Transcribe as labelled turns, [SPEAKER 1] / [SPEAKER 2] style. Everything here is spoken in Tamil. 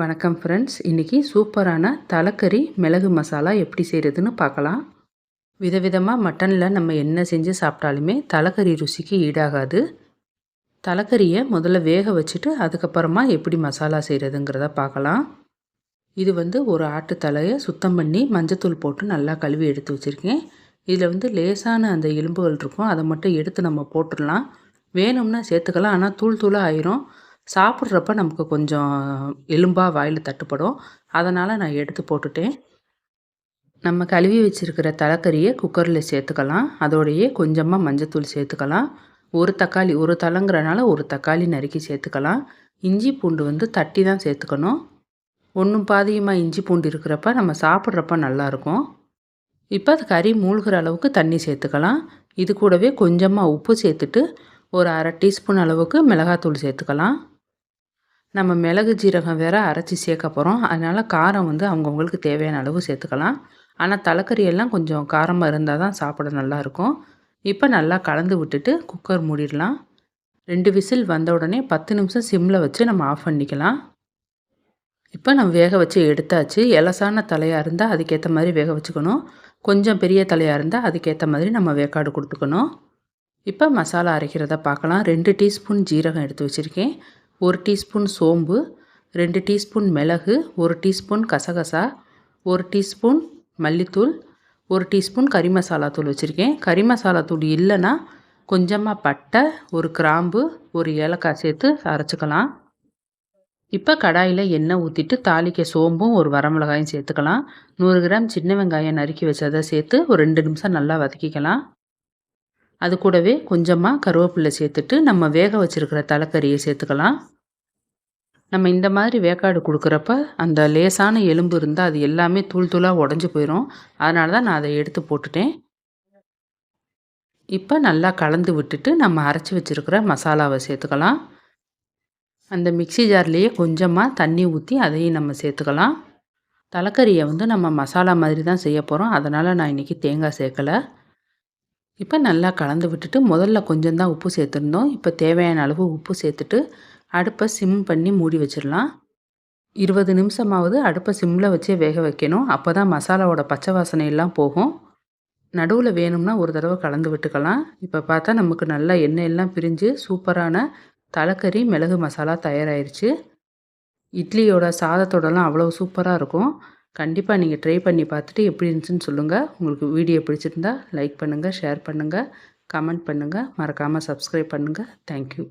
[SPEAKER 1] வணக்கம் ஃப்ரெண்ட்ஸ் இன்றைக்கி சூப்பரான தலைக்கறி மிளகு மசாலா எப்படி செய்கிறதுன்னு பார்க்கலாம். விதவிதமாக மட்டனில் நம்ம என்ன செஞ்சு சாப்பிட்டாலுமே தலைக்கறி ருசிக்கு ஈடாகாது. தலைக்கறியை முதல்ல வேக வச்சுட்டு அதுக்கப்புறமா எப்படி மசாலா செய்கிறதுங்கிறத பார்க்கலாம். இது வந்து ஒரு ஆட்டு தலையை சுத்தம் பண்ணி மஞ்சத்தூள் போட்டு நல்லா கழுவி எடுத்து வச்சுருக்கேன். இதில் வந்து லேசான அந்த எலும்புகள் இருக்கும். அதை மட்டும் எடுத்து நம்ம போட்டுடலாம். வேணும்னா சேர்த்துக்கலாம். ஆனால் தூள் தூளாக ஆயிரும். சாப்பிட்றப்ப நமக்கு கொஞ்சம் எலும்பாக வாயில் தட்டுப்படும். அதனால் நான் எடுத்து போட்டுட்டேன். நம்ம கழுவி வச்சுருக்கிற தலைக்கறியை குக்கரில் சேர்த்துக்கலாம். அதோடையே கொஞ்சமாக மஞ்சத்தூள் சேர்த்துக்கலாம். ஒரு தக்காளி ஒரு தலைங்கிறனால ஒரு தக்காளி நறுக்கி சேர்த்துக்கலாம். இஞ்சி பூண்டு வந்து தட்டி தான் சேர்த்துக்கணும். ஒன்றும் பாதியமாக இஞ்சி பூண்டு இருக்கிறப்ப நம்ம சாப்பிட்றப்ப நல்லாயிருக்கும். இப்போ அது கறி மூழ்கிற அளவுக்கு தண்ணி சேர்த்துக்கலாம். இது கூடவே கொஞ்சமாக உப்பு சேர்த்துட்டு ஒரு அரை டீஸ்பூன் அளவுக்கு மிளகாத்தூள் சேர்த்துக்கலாம். நம்ம மிளகு ஜீரகம் வேறு அரைச்சி சேர்க்க போகிறோம் அதனால் காரம் வந்து அவங்கவுங்களுக்கு தேவையான அளவு சேர்த்துக்கலாம். ஆனால் தலைக்கறி எல்லாம் கொஞ்சம் காரமாக இருந்தால் தான் சாப்பிட நல்லாயிருக்கும் இப்போ நல்லா கலந்து விட்டுட்டு குக்கர் மூடிடலாம். ரெண்டு விசில் வந்த உடனே பத்து நிமிஷம் சிம்மில் வச்சு நம்ம ஆஃப் பண்ணிக்கலாம். இப்போ நம்ம வேக வச்சு எடுத்தாச்சு. எலசான தலையாக இருந்தால் அதுக்கேற்ற மாதிரி வேக வச்சுக்கணும். கொஞ்சம் பெரிய தலையாக இருந்தால் அதுக்கேற்ற மாதிரி நம்ம வேக்காடு கொடுத்துக்கணும். இப்போ மசாலா அரைக்கிறத பார்க்கலாம். ரெண்டு டீஸ்பூன் ஜீரகம் எடுத்து வச்சுருக்கேன். ஒரு டீஸ்பூன் சோம்பு ரெண்டு டீஸ்பூன் மிளகு ஒரு டீஸ்பூன் கசகசா ஒரு டீஸ்பூன் மல்லித்தூள் ஒரு டீஸ்பூன் கறி மசாலா தூள் வச்சுருக்கேன். கறி மசாலா தூள் இல்லைன்னா கொஞ்சமாக பட்டை ஒரு கிராம்பு ஒரு ஏலக்காய் சேர்த்து அரைச்சிக்கலாம். இப்போ கடாயில் எண்ணெய் ஊற்றிட்டு தாளிக்க சோம்பும் ஒரு வரமிளகாயும் சேர்த்துக்கலாம். நூறு கிராம் சின்ன வெங்காயம் நறுக்கி வச்சதை சேர்த்து ஒரு ரெண்டு நிமிஷம் நல்லா வதக்கிக்கலாம். அது கூடவே கொஞ்சமாக கருவேப்பிலை சேர்த்துட்டு நம்ம வேக வச்சுருக்கிற தலைக்கறியை சேர்த்துக்கலாம். நம்ம இந்த மாதிரி வேக்காடு கொடுக்குறப்ப அந்த லேசான எலும்பு இருந்தால் அது எல்லாமே தூள் தூளாக உடஞ்சி போயிடும் அதனால தான் நான் அதை எடுத்து போட்டுட்டேன். இப்போ நல்லா கலந்து விட்டுட்டு நம்ம அரைச்சி வச்சுருக்கிற மசாலாவை சேர்த்துக்கலாம். அந்த மிக்சி ஜார்லேயே கொஞ்சமாக தண்ணி ஊற்றி அதையும் நம்ம சேர்த்துக்கலாம். தலைக்கறியை வந்து நம்ம மசாலா மாதிரி தான் செய்ய போகிறோம் அதனால் நான் இன்றைக்கி தேங்காய் சேர்க்கலை. இப்போ நல்லா கலந்து விட்டுட்டு முதல்ல கொஞ்சம் தான் உப்பு சேர்த்துருந்தோம். இப்போ தேவையான அளவு உப்பு சேர்த்துட்டு அடுப்பை சிம் பண்ணி மூடி வச்சிடலாம். இருபது நிமிஷமாவது அடுப்பை சிம்மில் வச்சே வேக வைக்கணும். அப்போ தான் மசாலாவோட பச்சை வாசனை எல்லாம் போகும். நடுவில் வேணும்னா ஒரு தடவை கலந்து விட்டுக்கலாம். இப்போ பார்த்தா நமக்கு நல்லா எண்ணெய் எல்லாம் பிரிஞ்சு சூப்பரான தலைக்கறி மிளகு மசாலா தயாராகிருச்சு இட்லியோட சாதத்தோடலாம் அவ்வளோ சூப்பராக இருக்கும். கண்டிப்பாக நீங்கள் ட்ரை பண்ணி பார்த்துட்டு எப்படி இருந்துச்சுன்னு சொல்லுங்கள் உங்களுக்கு வீடியோ பிடிச்சிருந்தா லைக் பண்ணுங்கள் ஷேர் பண்ணுங்கள் கமெண்ட் பண்ணுங்கள் மறக்காமல் சப்ஸ்கிரைப் பண்ணுங்கள் தேங்க்யூ